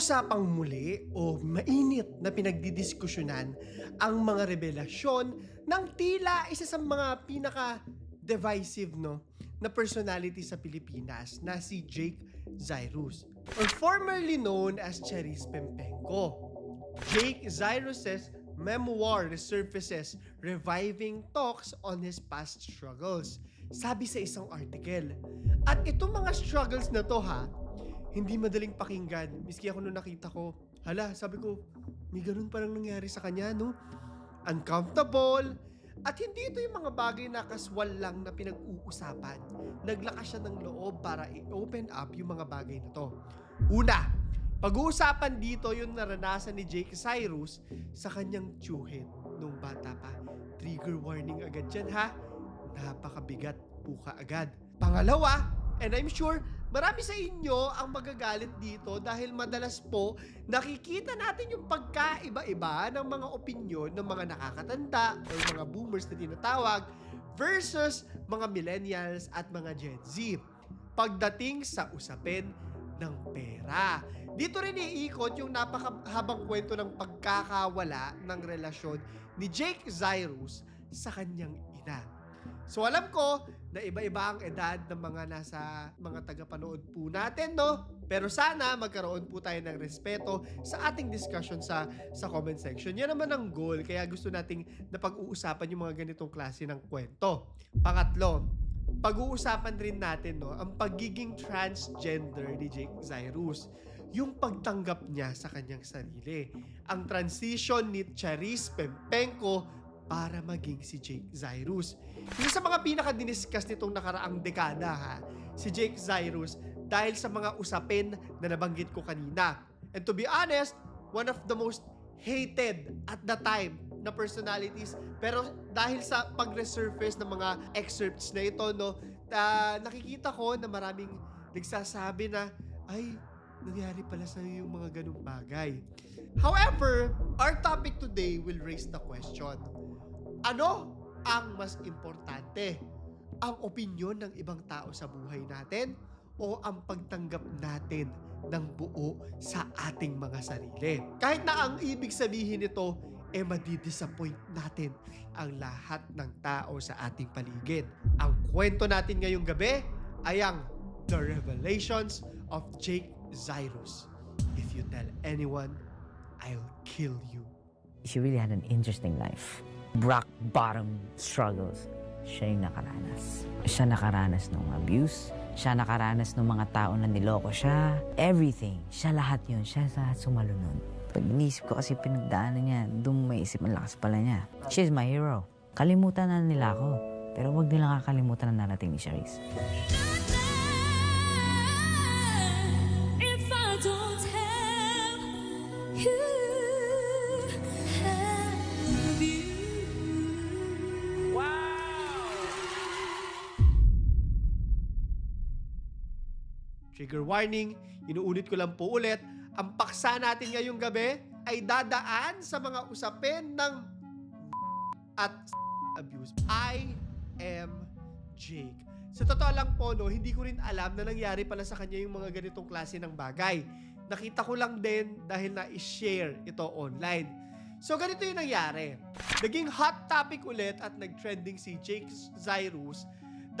Nag-uusapang muli o mainit na pinagdidiskusyonan ang mga revelasyon ng tila isa sa mga pinaka-divisive no, na personality sa Pilipinas na si Jake Zyrus or formerly known as Cherise Pempenko. Jake Zyrus's memoir resurfaces reviving talks on his past struggles. Sabi sa isang article. At itong mga struggles na to ha, hindi madaling pakinggan. Miski ako nung nakita ko, hala, sabi ko, may ganun palang nangyari sa kanya, no? Uncomfortable. At hindi ito yung mga bagay na kaswal lang na pinag-uusapan. Naglakas siya ng loob para i-open up yung mga bagay na to. Una, pag-uusapan dito yung naranasan ni Jake Cyrus sa kanyang tiyuhin nung bata pa. Trigger warning agad dyan ha. Napakabigat po ka agad. Pangalawa, and I'm sure marami sa inyo ang magagalit dito dahil madalas po nakikita natin yung pagkaiba-iba ng mga opinyon ng mga nakakatanda o mga boomers na tinatawag versus mga millennials at mga Gen Z pagdating sa usapin ng pera. Dito rin iikot yung napakahabang kwento ng pagkakawala ng relasyon ni Jake Zyrus sa kanyang ina. So alam ko na iba-iba ang edad ng mga nasa mga tagapanood po natin, no? Pero sana magkaroon po tayo ng respeto sa ating discussion sa sa comment section. Yan naman ang goal, kaya gusto nating napag-uusapan yung mga ganitong klase ng kwento. Pangatlo, pag-uusapan rin natin no, ang pagiging transgender ni Jake Zyrus. Yung pagtanggap niya sa kanyang sarili. Ang transition ni Charis Pempenko para maging si Jake Zyrus. Isa sa mga pinaka-diniscuss nitong nakaraang dekada ha, si Jake Zyrus dahil sa mga usapin na nabanggit ko kanina. And to be honest, one of the most hated at the time na personalities pero dahil sa pag-resurface ng mga excerpts na ito no ah, nakikita ko na maraming nagsasabi na ay nangyari pala sa yung mga ganung bagay. However, our topic today will raise the question. Ano ang mas importante? Ang opinyon ng ibang tao sa buhay natin o ang pagtanggap natin ng buo sa ating mga sarili? Kahit na ang ibig sabihin nito eh madidisappoint natin ang lahat ng tao sa ating paligid. Ang kwento natin ngayong gabi ay ang The Revelations of Jake Zyrus. If you tell anyone, I'll kill you. she really had an interesting life. Rock bottom struggles. Siya yung nakaranas. Siya nakaranas ng abuse. Siya nakaranas ng mga tao na niloko siya. Everything. Siya lahat yun. Siya sa sumalunod. Pag inisip ko kasi pinagdaanan niya, doon may isip ang lakas pala niya. She's my hero. Kalimutan na nila ako. Pero wag nila kakalimutan na narating ni Charisse. If I don't have you, Trigger warning, inuulit ko lang po ulit, ang paksa natin ngayong gabi ay dadaan sa mga usapin ng at abuse. I am Jake. Sa totoo lang po, no, hindi ko rin alam na nangyari pala sa kanya yung mga ganitong klase ng bagay. Nakita ko lang din dahil na-share ito online. So, ganito yung nangyari. Naging hot topic ulit at nag-trending si Jake Zyrus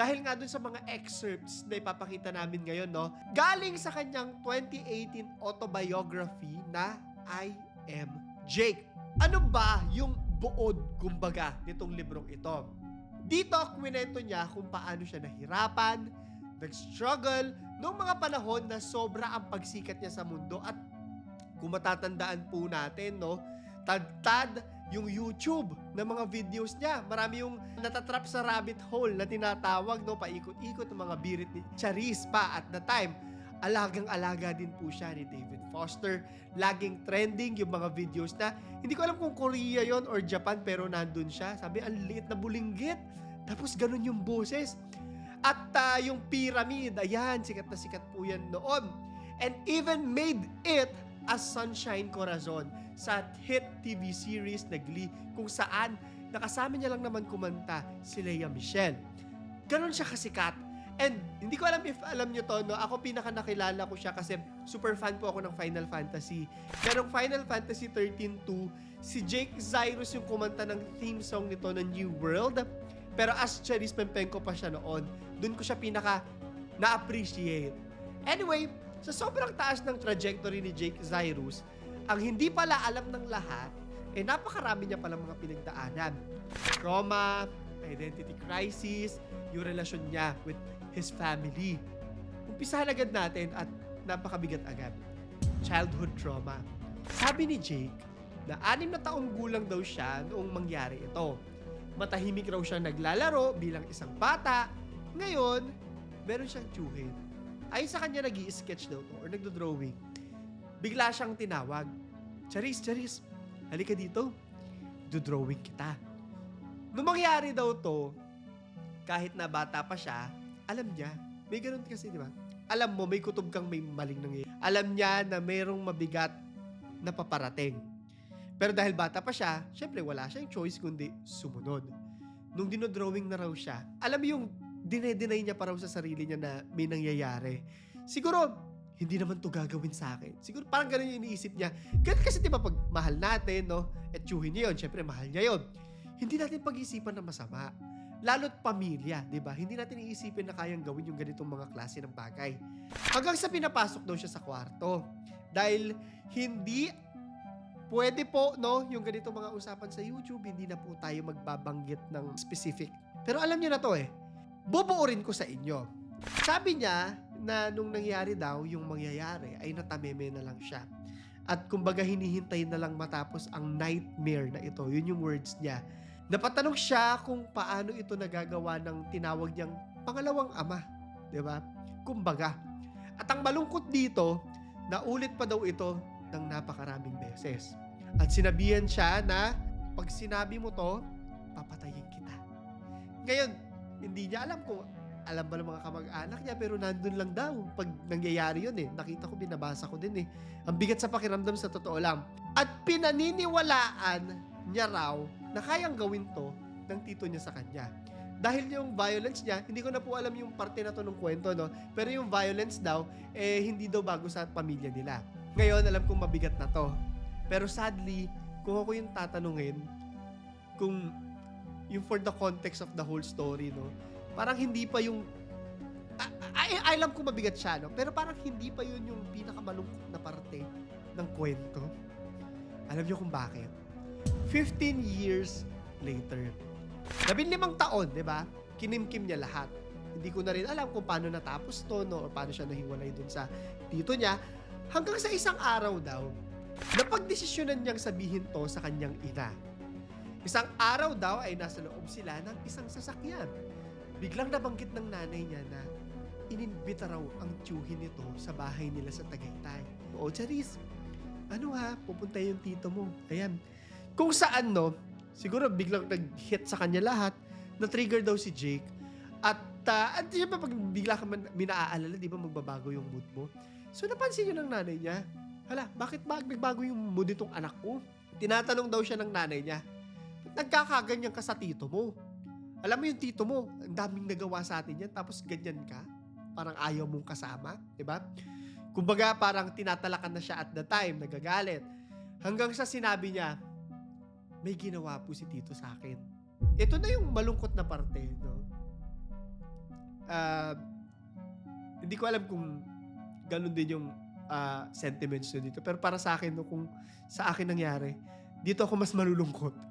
dahil nga dun sa mga excerpts na ipapakita namin ngayon, no? Galing sa kanyang 2018 autobiography na I Am Jake. Ano ba yung buod, kumbaga, nitong librong ito? Dito, kwento niya kung paano siya nahirapan, nag-struggle, noong mga panahon na sobra ang pagsikat niya sa mundo at kung matatandaan po natin, no, tagtad yung YouTube ng mga videos niya. Marami yung natatrap sa rabbit hole na tinatawag, no, paikot-ikot ng mga birit ni Charis pa at the time. Alagang-alaga din po siya ni David Foster. Laging trending yung mga videos na hindi ko alam kung Korea yon or Japan pero nandun siya. Sabi, ang liit na bulinggit. Tapos ganun yung boses. At ah, yung pyramid, ayan, sikat na sikat po yan noon. And even made it as Sunshine Corazon sa hit TV series na Glee kung saan nakasama niya lang naman kumanta si Lea Michelle. Ganon siya kasikat. And hindi ko alam if alam nyo to, no? Ako pinaka nakilala ko siya kasi super fan po ako ng Final Fantasy. Merong Final Fantasy 13-2, si Jake Zyrus yung kumanta ng theme song nito ng New World. Pero as Charis Pempenko pa siya noon, dun ko siya pinaka na-appreciate. Anyway, sa sobrang taas ng trajectory ni Jake Zyrus, ang hindi pala alam ng lahat, eh napakarami niya palang mga pinagdaanan. Trauma, identity crisis, yung relasyon niya with his family. Umpisahan agad natin at napakabigat agad. Childhood trauma. Sabi ni Jake na anim na taong gulang daw siya noong mangyari ito. Matahimik raw siya naglalaro bilang isang bata. Ngayon, meron siyang tsuhin. Ayon sa kanya nag sketch daw to or nagdo-drawing. Bigla siyang tinawag. Charis, Charis, halika dito. Do-drawing kita. Nung mangyari daw to, kahit na bata pa siya, alam niya. May ganun kasi, di ba? Alam mo, may kutob kang may maling nangyayari. Alam niya na mayroong mabigat na paparating. Pero dahil bata pa siya, syempre wala siyang choice kundi sumunod. Nung dinodrawing na raw siya, alam mo yung dinedenay niya pa raw sa sarili niya na may nangyayari. Siguro, hindi naman to gagawin sa akin. Siguro parang ganun yung iniisip niya. Ganun kasi di pag mahal natin, no? At tsuhin niya yun, syempre mahal niya yun. Hindi natin pag-isipan na masama. Lalo't pamilya, di ba? Hindi natin iisipin na kayang gawin yung ganitong mga klase ng bagay. Hanggang sa pinapasok daw siya sa kwarto. Dahil hindi pwede po, no, yung ganitong mga usapan sa YouTube, hindi na po tayo magbabanggit ng specific. Pero alam niyo na to eh, bubuurin ko sa inyo. Sabi niya na nung nangyari daw, yung mangyayari ay natameme na lang siya. At kumbaga hinihintay na lang matapos ang nightmare na ito. Yun yung words niya. Napatanong siya kung paano ito nagagawa ng tinawag niyang pangalawang ama. ba? Kumbaga. At ang malungkot dito, naulit pa daw ito ng napakaraming beses. At sinabihan siya na pag sinabi mo to, papatayin kita. Ngayon, hindi niya alam kung alam ba ng mga kamag-anak niya pero nandun lang daw pag nangyayari yun eh. Nakita ko, binabasa ko din eh. Ang bigat sa pakiramdam sa totoo lang. At pinaniniwalaan niya raw na kayang gawin to ng tito niya sa kanya. Dahil yung violence niya, hindi ko na po alam yung parte na to ng kwento, no? Pero yung violence daw, eh, hindi daw bago sa pamilya nila. Ngayon, alam kong mabigat na to. Pero sadly, kung ako yung tatanungin, kung yung for the context of the whole story, no? Parang hindi pa yung I, I, alam ko mabigat siya, no? Pero parang hindi pa yun yung pinakamalungkot na parte ng kwento. Alam niyo kung bakit? 15 years later. limang taon, di ba? Kinimkim niya lahat. Hindi ko na rin alam kung paano natapos to, no? Or paano siya nahiwalay dun sa tito niya. Hanggang sa isang araw daw, napagdesisyonan niyang sabihin to sa kanyang ina. Isang araw daw ay nasa loob sila ng isang sasakyan. Biglang nabanggit ng nanay niya na ininbita raw ang tiyuhin nito sa bahay nila sa Tagaytay. O, Charis, ano ha, pupunta yung tito mo. Ayan. Kung saan, no, siguro biglang nag-hit sa kanya lahat, na-trigger daw si Jake. At, uh, at ba pag bigla ka man, minaaalala, di ba magbabago yung mood mo? So, napansin yun ng nanay niya. Hala, bakit ba nagbago yung mood itong anak ko? Tinatanong daw siya ng nanay niya, "Ba't nagkakaganyan ka sa tito mo? Alam mo yung tito mo, ang daming nagawa sa atin yan, tapos ganyan ka? Parang ayaw mong kasama, di ba? Kumbaga, parang tinatalakan na siya at the time, nagagalit. Hanggang sa sinabi niya, may ginawa po si tito sa akin. Ito na yung malungkot na parte, no? Ah, hindi ko alam kung ganun din yung ah, sentiments nyo dito. Pero para sa akin, no, kung sa akin nangyari, dito ako mas malulungkot.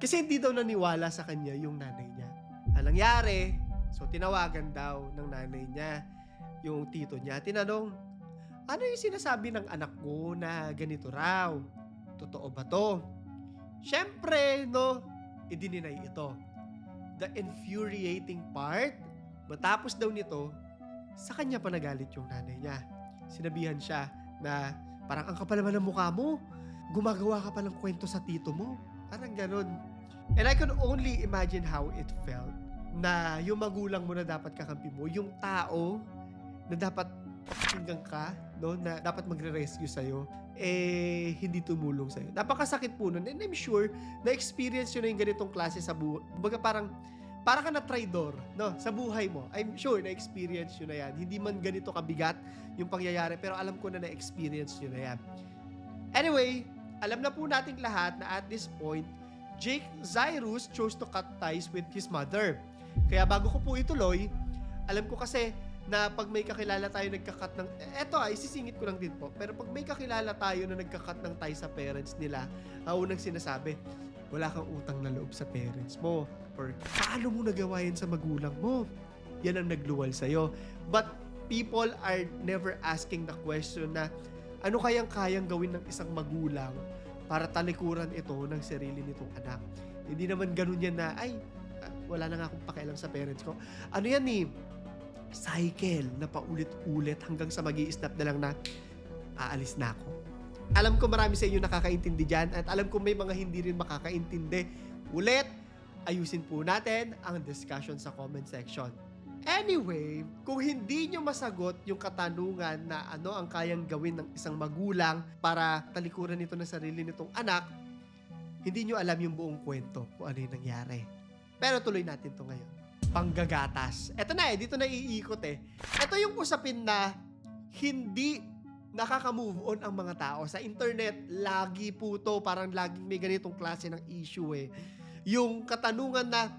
Kasi hindi daw naniwala sa kanya yung nanay niya. Ang nangyari, so tinawagan daw ng nanay niya yung tito niya. Tinanong, ano yung sinasabi ng anak ko na ganito raw? Totoo ba to? Siyempre, no, idininay ito. The infuriating part, matapos daw nito, sa kanya pa nagalit yung nanay niya. Sinabihan siya na parang ang kapal naman ng mukha mo. Gumagawa ka pa ng kwento sa tito mo. Parang ganun. And I can only imagine how it felt na yung magulang mo na dapat kakampi mo, yung tao na dapat pakinggan ka, no, na dapat magre-rescue sa'yo, eh, hindi tumulong sa'yo. Napakasakit po nun. And I'm sure, na-experience yun na yung ganitong klase sa buhay. Kumbaga parang, para ka na traidor, no, sa buhay mo. I'm sure na-experience yun na yan. Hindi man ganito kabigat yung pangyayari, pero alam ko na na-experience yun na yan. Anyway, alam na po nating lahat na at this point, Jake Zyrus chose to cut ties with his mother. Kaya bago ko po ituloy, alam ko kasi na pag may kakilala tayo nagkakat ng... Eto ah, isisingit ko lang din po. Pero pag may kakilala tayo na nagkakat ng tie sa parents nila, ang unang sinasabi, wala kang utang na loob sa parents mo. Or, paano mo nagawa yan sa magulang mo? Yan ang nagluwal sa'yo. But people are never asking the question na ano kayang kayang gawin ng isang magulang para talikuran ito ng sarili nitong anak. Hindi naman ganun yan na, ay, ah, wala na nga akong pakialam sa parents ko. Ano yan ni cycle na paulit-ulit hanggang sa mag snap na lang na aalis na ako. Alam ko marami sa inyo nakakaintindi dyan at alam ko may mga hindi rin makakaintindi. Ulit, ayusin po natin ang discussion sa comment section. Anyway, kung hindi nyo masagot yung katanungan na ano ang kayang gawin ng isang magulang para talikuran nito ng sarili nitong anak, hindi nyo alam yung buong kwento kung ano yung nangyari. Pero tuloy natin to ngayon. Panggagatas. Eto na eh, dito na iikot eh. Ito yung usapin na hindi nakaka-move on ang mga tao. Sa internet, lagi po to, parang laging may ganitong klase ng issue eh. Yung katanungan na,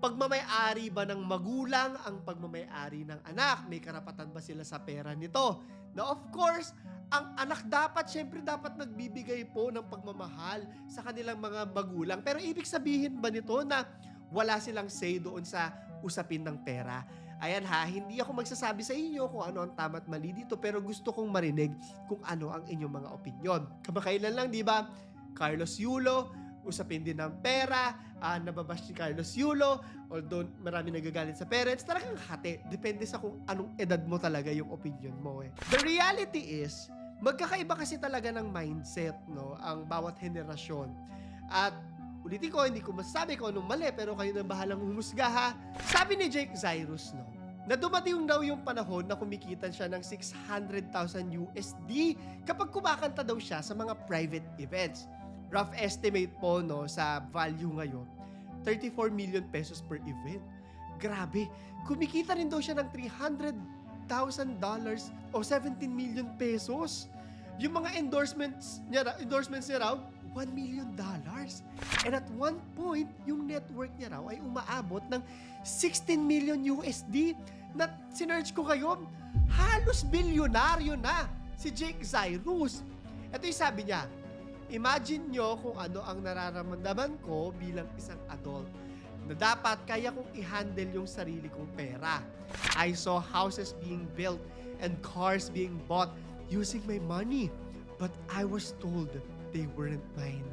pagmamayari ba ng magulang ang pagmamayari ng anak? May karapatan ba sila sa pera nito? Na of course, ang anak dapat, syempre dapat nagbibigay po ng pagmamahal sa kanilang mga magulang. Pero ibig sabihin ba nito na wala silang say doon sa usapin ng pera? Ayan ha, hindi ako magsasabi sa inyo kung ano ang tama at mali dito, pero gusto kong marinig kung ano ang inyong mga opinion. Kamakailan lang, di ba? Carlos Yulo, usapin din ng pera, ah, nababash si Carlos Yulo, although marami nagagalit sa parents, talagang hati. Depende sa kung anong edad mo talaga yung opinion mo eh. The reality is, magkakaiba kasi talaga ng mindset, no, ang bawat henerasyon. At ulitin ko, hindi ko masasabi kung anong mali, pero kayo na bahalang humusga ha. Sabi ni Jake Zyrus, no, na dumating daw yung panahon na kumikita siya ng 600,000 USD kapag kumakanta daw siya sa mga private events. Rough estimate po no sa value ngayon, 34 million pesos per event. Grabe, kumikita rin daw siya ng 300,000 dollars o 17 million pesos. Yung mga endorsements niya, endorsements niya raw, 1 million dollars. And at one point, yung network niya raw ay umaabot ng 16 million USD na sinerge ko kayo, halos bilyonaryo na si Jake Zyrus. Ito yung sabi niya, imagine nyo kung ano ang nararamdaman ko bilang isang adult na dapat kaya kong i-handle yung sarili kong pera. I saw houses being built and cars being bought using my money. But I was told they weren't mine.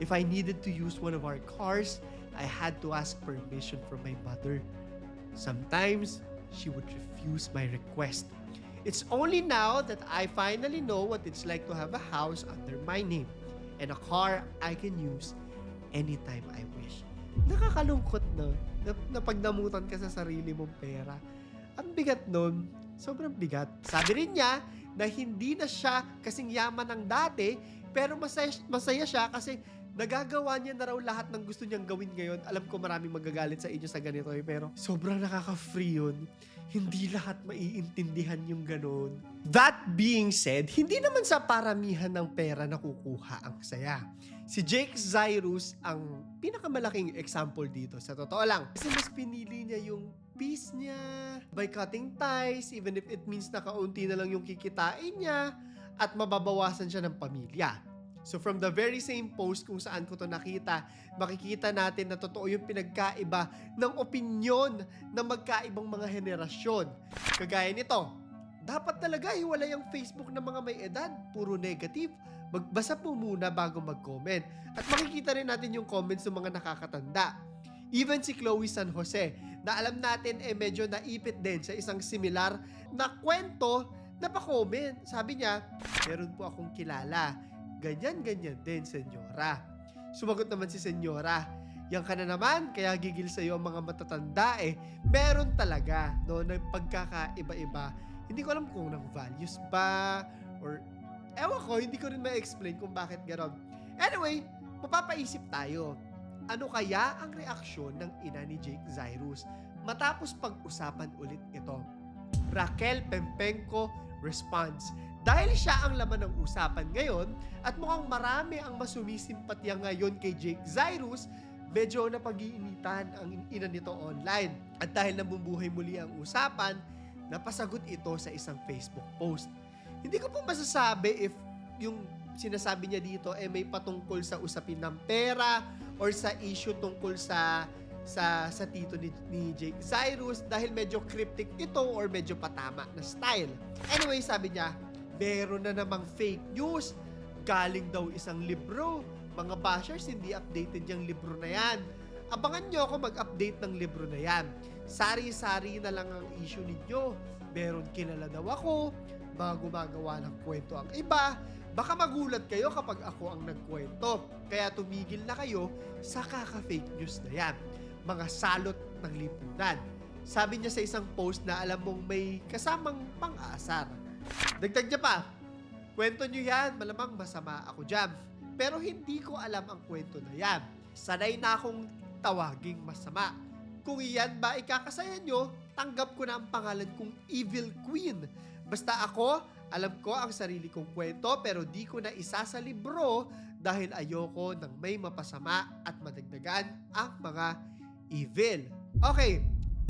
If I needed to use one of our cars, I had to ask permission from my mother. Sometimes, she would refuse my request. It's only now that I finally know what it's like to have a house under my name and a car I can use anytime I wish. Nakakalungkot no, na, na ka sa sarili mong pera. Ang bigat nun, sobrang bigat. Sabi rin niya na hindi na siya kasing yaman ng dati, pero masaya, masaya siya kasi nagagawa niya na raw lahat ng gusto niyang gawin ngayon. Alam ko maraming magagalit sa inyo sa ganito eh, pero sobrang nakaka-free yun. Hindi lahat maiintindihan yung ganun. That being said, hindi naman sa paramihan ng pera nakukuha ang saya. Si Jake Zyrus ang pinakamalaking example dito. Sa totoo lang. Kasi mas pinili niya yung peace niya by cutting ties, even if it means na kaunti na lang yung kikitain niya at mababawasan siya ng pamilya. So from the very same post kung saan ko to nakita, makikita natin na totoo yung pinagkaiba ng opinyon ng magkaibang mga henerasyon. Kagaya nito, dapat talaga hiwalay ang Facebook ng mga may edad, puro negative. Magbasa po muna bago mag-comment. At makikita rin natin yung comments ng mga nakakatanda. Even si Chloe San Jose, na alam natin eh medyo naipit din sa isang similar na kwento na pa-comment. Sabi niya, meron po akong kilala. Ganyan-ganyan din, senyora. Sumagot naman si senyora, yan ka na naman, kaya gigil sa'yo ang mga matatanda eh. Meron talaga, no, na pagkakaiba-iba. Hindi ko alam kung ng values ba, or ewan ko, hindi ko rin ma-explain kung bakit gano'n. Anyway, mapapaisip tayo. ano kaya ang reaksyon ng ina ni Jake Zyrus matapos pag-usapan ulit ito. Raquel Pempenko responds, dahil siya ang laman ng usapan ngayon at mukhang marami ang masumisimpatya ngayon kay Jake Zyrus, medyo napag-iinitan ang ina nito online. At dahil namumuhay muli ang usapan, napasagot ito sa isang Facebook post. Hindi ko po masasabi if yung sinasabi niya dito eh may patungkol sa usapin ng pera or sa issue tungkol sa sa sa tito ni, ni Jake Cyrus dahil medyo cryptic ito or medyo patama na style. Anyway, sabi niya, meron na namang fake news. Galing daw isang libro. Mga bashers, hindi updated yung libro na yan. Abangan nyo ako mag-update ng libro na yan. Sari-sari na lang ang issue ninyo. Meron kilala daw ako, mga gumagawa ng kwento ang iba. Baka magulat kayo kapag ako ang nagkwento. Kaya tumigil na kayo sa kaka-fake news na yan. Mga salot ng lipunan. Sabi niya sa isang post na alam mong may kasamang pang-asar. Dagdag niya pa, kwento niyo yan, malamang masama ako dyan. Pero hindi ko alam ang kwento na yan. Sanay na akong tawaging masama. Kung iyan ba ikakasaya nyo, tanggap ko na ang pangalan kong Evil Queen. Basta ako, alam ko ang sarili kong kwento pero di ko na isa sa libro dahil ayoko ng may mapasama at madagdagan ang mga evil. Okay,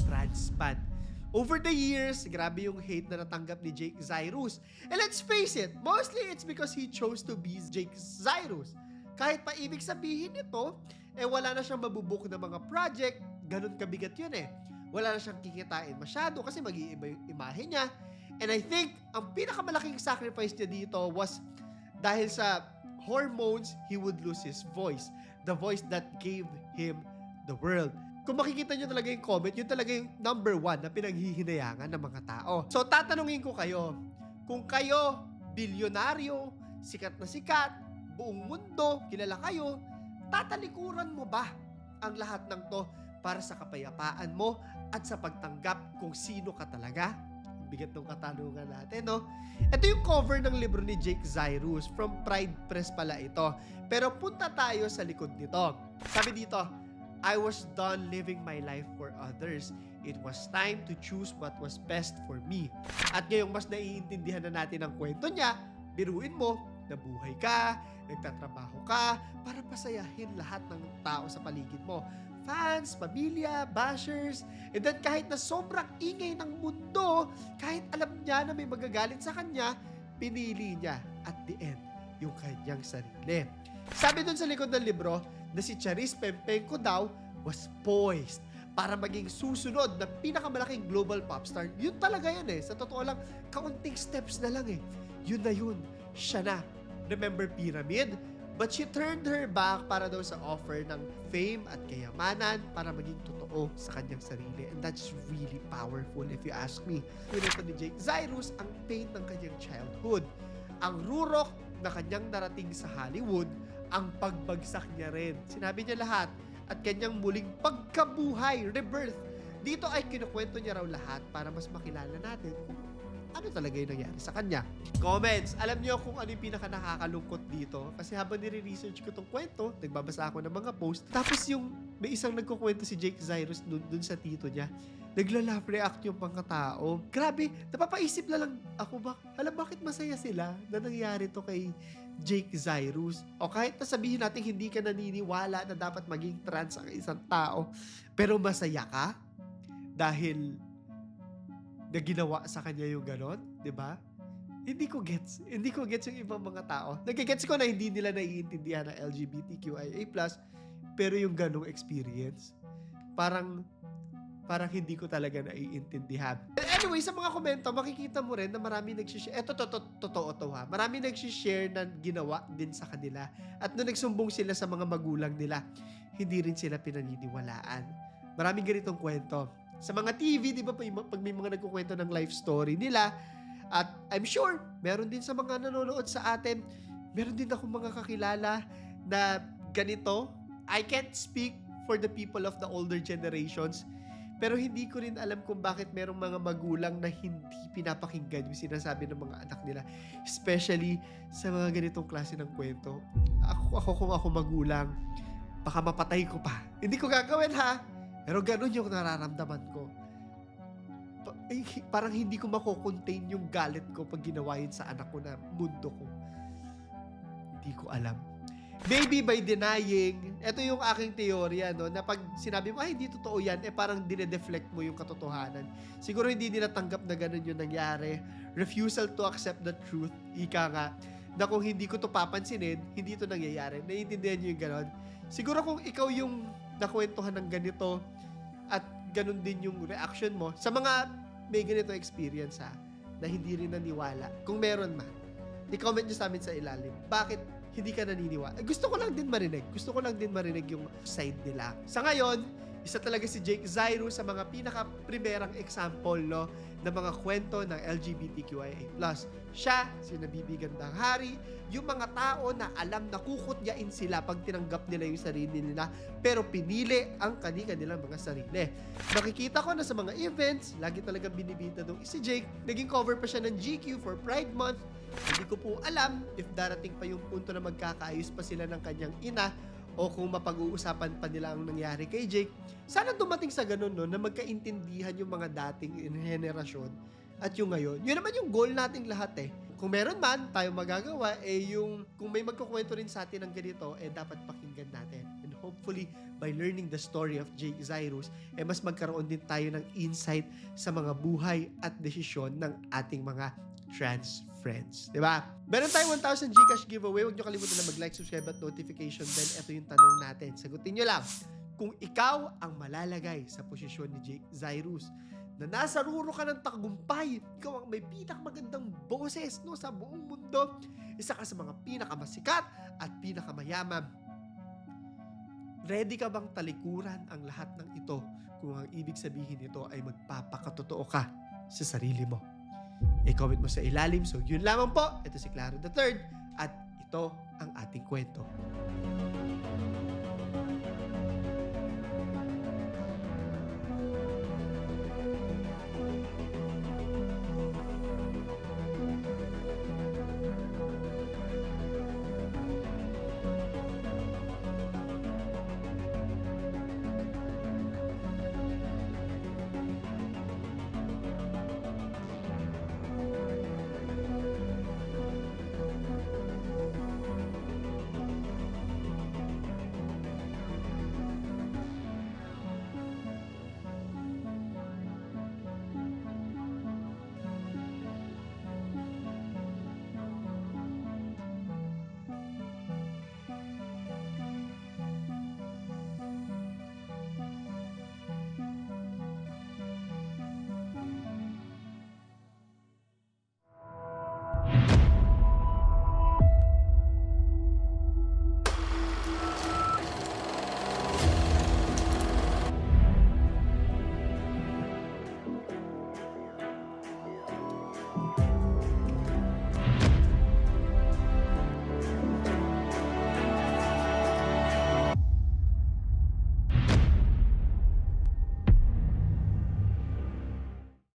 transpad. Over the years, grabe yung hate na natanggap ni Jake Zyrus. And let's face it, mostly it's because he chose to be Jake Zyrus. Kahit pa ibig sabihin nito, eh wala na siyang mabubuk na mga project, ganun kabigat yun eh. Wala na siyang kikitain masyado kasi mag-iiba yung imahe niya. And I think, ang pinakamalaking sacrifice niya dito was dahil sa hormones, he would lose his voice. The voice that gave him the world. Kung makikita nyo talaga yung comment, yun talaga yung number one na pinaghihinayangan ng mga tao. So, tatanungin ko kayo, kung kayo, bilyonaryo, sikat na sikat, buong mundo, kilala kayo, tatalikuran mo ba ang lahat ng to para sa kapayapaan mo at sa pagtanggap kung sino ka talaga? Bigat ng katanungan natin, no? Ito yung cover ng libro ni Jake Zyrus. From Pride Press pala ito. Pero punta tayo sa likod nito. Sabi dito, I was done living my life for others. It was time to choose what was best for me. At ngayong mas naiintindihan na natin ang kwento niya, biruin mo, nabuhay ka, nagtatrabaho ka, para pasayahin lahat ng tao sa paligid mo. Fans, pamilya, bashers, and then kahit na sobrang ingay ng mundo, kahit alam niya na may magagalit sa kanya, pinili niya at the end yung kanyang sarili. Sabi dun sa likod ng libro na si Charis Pempenko daw was poised para maging susunod na pinakamalaking global popstar. Yun talaga yan eh. Sa totoo lang, kaunting steps na lang eh. Yun na yun. Siya na. Remember Pyramid? But she turned her back para daw sa offer ng fame at kayamanan para maging totoo sa kanyang sarili. And that's really powerful if you ask me. Pinito ni Jake Zyrus ang pain ng kanyang childhood. Ang rurok na kanyang narating sa Hollywood, ang pagbagsak niya rin. Sinabi niya lahat at kanyang muling pagkabuhay, rebirth. Dito ay kinukwento niya raw lahat para mas makilala natin kung ano talaga yung nangyari sa kanya. Comments. Alam niyo kung ano yung pinaka nakakalungkot dito? Kasi habang nire-research ko tong kwento, nagbabasa ako ng mga post, tapos yung may isang nagkukwento si Jake Zyrus dun, dun sa tito niya, nagla-laugh react yung mga tao. Grabe, napapaisip na lang ako ba, alam bakit masaya sila na nangyari to kay Jake Zyrus? O kahit na sabihin natin hindi ka naniniwala na dapat maging trans ang isang tao, pero masaya ka dahil na ginawa sa kanya yung ganon, di ba? Hindi ko gets. Hindi ko gets yung ibang mga tao. Nagigets ko na hindi nila naiintindihan ng LGBTQIA+, pero yung ganong experience, parang parang hindi ko talaga naiintindihan. Anyway, sa mga komento, makikita mo rin na marami nagsishare. Eto, to, to, totoo to ha. Marami nagsishare na ginawa din sa kanila. At nung nagsumbong sila sa mga magulang nila, hindi rin sila pinaniniwalaan. Maraming ganitong kwento. Sa mga TV, di ba, pag may mga nagkukwento ng life story nila, at I'm sure, meron din sa mga nanonood sa atin, meron din ako mga kakilala na ganito. I can't speak for the people of the older generations, pero hindi ko rin alam kung bakit merong mga magulang na hindi pinapakinggan yung sinasabi ng mga anak nila. Especially sa mga ganitong klase ng kwento. Ako, ako kung ako magulang, baka mapatay ko pa. Hindi ko gagawin ha. Pero ganun yung nararamdaman ko. Pa- eh, parang hindi ko mako-contain yung galit ko pag ginawa yun sa anak ko na mundo ko. Hindi ko alam. Maybe by denying, ito yung aking teorya, no, na pag sinabi mo, ay, hindi totoo yan, eh parang dinedeflect mo yung katotohanan. Siguro hindi nila tanggap na ganun yung nangyari. Refusal to accept the truth, ika nga, na kung hindi ko to papansinin, hindi to nangyayari. Naiintindihan nyo yung ganon? Siguro kung ikaw yung nakwentuhan ng ganito at ganun din yung reaction mo sa mga may ganito experience ha, na hindi rin naniwala. Kung meron man, i-comment nyo sa amin sa ilalim. Bakit hindi ka naniniwala? Eh, gusto ko lang din marinig. Gusto ko lang din marinig yung side nila. Sa ngayon, isa talaga si Jake Zairo sa mga pinaka-primerang example no, ng mga kwento ng LGBTQIA+. Siya, si Nabibigandang Hari, yung mga tao na alam na kukutyain sila pag tinanggap nila yung sarili nila, pero pinili ang kani-kanilang mga sarili. Nakikita ko na sa mga events, lagi talaga binibita nung si Jake. Naging cover pa siya ng GQ for Pride Month. Hindi ko po alam if darating pa yung punto na magkakaayos pa sila ng kanyang ina o kung mapag-uusapan pa nila ang nangyari kay Jake. Sana dumating sa ganun no, na magkaintindihan yung mga dating henerasyon at yung ngayon. Yun naman yung goal nating lahat eh. Kung meron man tayo magagawa, eh yung kung may magkukwento rin sa atin ng ganito, eh dapat pakinggan natin. And hopefully, by learning the story of Jake Zyrus, eh mas magkaroon din tayo ng insight sa mga buhay at desisyon ng ating mga trans friends. Di ba? Meron tayong 1,000 Gcash giveaway. Huwag nyo kalimutan na mag-like, subscribe at notification bell. Ito yung tanong natin. Sagutin nyo lang. Kung ikaw ang malalagay sa posisyon ni Jake Zyrus, na nasa ruro ka ng tagumpay, ikaw ang may pinakamagandang boses no, sa buong mundo, isa ka sa mga pinakamasikat at pinakamayaman. Ready ka bang talikuran ang lahat ng ito kung ang ibig sabihin nito ay magpapakatotoo ka sa sarili mo? I-comment mo sa ilalim. So, yun lamang po. Ito si Claro the Third at ito ang ating kwento.